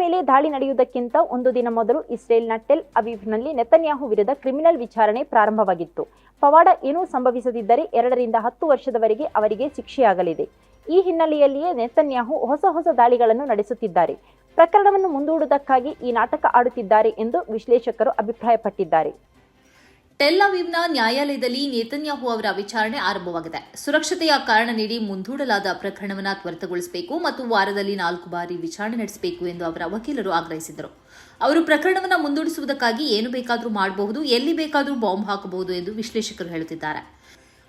ಮೇಲೆ ದಾಳಿ ನಡೆಯುವುದಕ್ಕಿಂತ ಒಂದು ದಿನ ಮೊದಲು ಇಸ್ರೇಲ್ನ ಟೆಲ್ ಅವೀವ್ನಲ್ಲಿ ನೆತನ್ಯಾಹು ವಿರುದ್ಧ ಕ್ರಿಮಿನಲ್ ವಿಚಾರಣೆ ಪ್ರಾರಂಭವಾಗಿತ್ತು. ಪವಾಡ ಏನೂ ಸಂಭವಿಸದಿದ್ದರೆ ಎರಡರಿಂದ ಹತ್ತು ವರ್ಷದವರೆಗೆ ಅವರಿಗೆ ಶಿಕ್ಷೆಯಾಗಲಿದೆ. ಈ ಹಿನ್ನೆಲೆಯಲ್ಲಿಯೇ ನೆತನ್ಯಾಹು ಹೊಸ ಹೊಸ ದಾಳಿಗಳನ್ನು ನಡೆಸುತ್ತಿದ್ದಾರೆ. ಪ್ರಕರಣವನ್ನು ಮುಂದೂಡುವುದಕ್ಕಾಗಿ ಈ ನಾಟಕ ಆಡುತ್ತಿದ್ದಾರೆ ಎಂದು ವಿಶ್ಲೇಷಕರು ಅಭಿಪ್ರಾಯಪಟ್ಟಿದ್ದಾರೆ. ಟೆಲ್ ಅವೀವ್ನ ನ್ಯಾಯಾಲಯದಲ್ಲಿ ನೇತನ್ಯಾಹು ಅವರ ವಿಚಾರಣೆ ಆರಂಭವಾಗಿದೆ. ಸುರಕ್ಷತೆಯ ಕಾರಣ ನೀಡಿ ಮುಂದೂಡಲಾದ ಪ್ರಕರಣವನ್ನು ತ್ವರಿತಗೊಳಿಸಬೇಕು ಮತ್ತು ವಾರದಲ್ಲಿ ನಾಲ್ಕು ಬಾರಿ ವಿಚಾರಣೆ ನಡೆಸಬೇಕು ಎಂದು ಅವರ ವಕೀಲರು ಆಗ್ರಹಿಸಿದರು. ಅವರು ಪ್ರಕರಣವನ್ನು ಮುಂದೂಡಿಸುವುದಕ್ಕಾಗಿ ಏನು ಬೇಕಾದರೂ ಮಾಡಬಹುದು, ಎಲ್ಲಿ ಬೇಕಾದರೂ ಬಾಂಬ್ ಹಾಕಬಹುದು ಎಂದು ವಿಶ್ಲೇಷಕರು ಹೇಳುತ್ತಿದ್ದಾರೆ.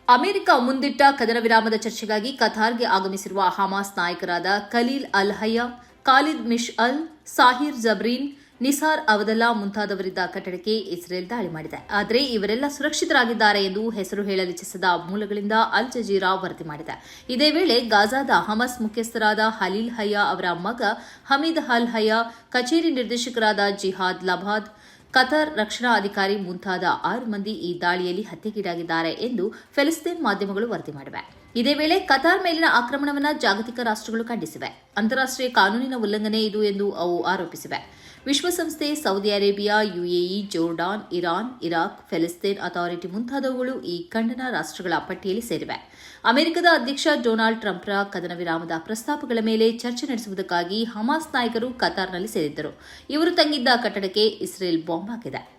ಅಮೆರಿಕ ಮುಂದಿಟ್ಟ ಕದನ ವಿರಾಮದ ಚರ್ಚೆಗಾಗಿ ಕತಾರ್ಗೆ ಆಗಮಿಸಿರುವ ಹಮಾಸ್ ನಾಯಕರಾದ ಖಲೀಲ್ ಅಲ್ ಹಯ್ಯ ಖಾಲಿದ್ ಮಿಶ್ ಅಲ್ ಸಾಹಿರ್ ಜಬ್ರೀನ್ ನಿಸಾರ್ ಅವದಲ್ಲಾ ಮುಂತಾದವರಿದ್ದ ಕಟ್ಟಡಕ್ಕೆ ಇಸ್ರೇಲ್ ದಾಳಿ ಮಾಡಿದೆ. ಆದರೆ ಇವರೆಲ್ಲ ಸುರಕ್ಷಿತರಾಗಿದ್ದಾರೆ ಎಂದು ಹೆಸರು ಹೇಳಲಿಚ್ಛಿಸಿದ ಮೂಲಗಳಿಂದ ಅಲ್ ಜಜೀರಾ ವರದಿ ಮಾಡಿದೆ. ಇದೇ ವೇಳೆ ಗಾಜಾದ ಹಮಸ್ ಮುಖ್ಯಸ್ಥರಾದ ಹಲೀಲ್ ಹಯ್ಯ ಅವರ ಮಗ ಹಮೀದ್ ಹಲ್ ಹಯ್ಯ, ಕಚೇರಿ ನಿರ್ದೇಶಕರಾದ ಜಿಹಾದ್ ಲಬಾದ್ ಕತಾರ್ ರಕ್ಷಣಾ ಅಧಿಕಾರಿ ಮುಂತಾದ ಆರು ಮಂದಿ ಈ ದಾಳಿಯಲ್ಲಿ ಹತ್ಯೆಗೀಡಾಗಿದ್ದಾರೆ ಎಂದು ಫೆಲಿಸ್ತೀನ್ ಮಾಧ್ಯಮಗಳು ವರದಿ ಮಾಡಿವೆ. ಇದೇ ವೇಳೆ ಕತಾರ್ ಮೇಲಿನ ಆಕ್ರಮಣವನ್ನು ಜಾಗತಿಕ ರಾಷ್ಟ್ರಗಳು ಖಂಡಿಸಿವೆ. ಅಂತಾರಾಷ್ಟ್ರೀಯ ಕಾನೂನಿನ ಉಲ್ಲಂಘನೆ ಇದು ಎಂದು ಅವು ಆರೋಪಿಸಿವೆ. ವಿಶ್ವಸಂಸ್ಥೆ, Saudi Arabia, UAE, Jordan, Iran, Iraq, ಫೆಲಿಸ್ತೀನ್ authority ಮುಂತಾದವುಗಳು ಈ ಖಂಡನ ರಾಷ್ಟ್ರಗಳ ಪಟ್ಟಿಯಲ್ಲಿ ಸೇರಿವೆ. ಅಮೆರಿಕದ ಅಧ್ಯಕ್ಷ ಡೊನಾಲ್ಡ್ ಟ್ರಂಪ್ರ ಕದನ ವಿರಾಮದ ಪ್ರಸ್ತಾಪಗಳ ಮೇಲೆ ಚರ್ಚೆ ನಡೆಸುವುದಕ್ಕಾಗಿ ಹಮಾಸ್ ನಾಯಕರು ಕತಾರ್ನಲ್ಲಿ ಸೇರಿದ್ದರು. ಇವರು ತಂಗಿದ್ದ ಕಟ್ಟಡಕ್ಕೆ ಇಸ್ರೇಲ್ ಬಾಂಬ್ ಹಾಕಿದೆ.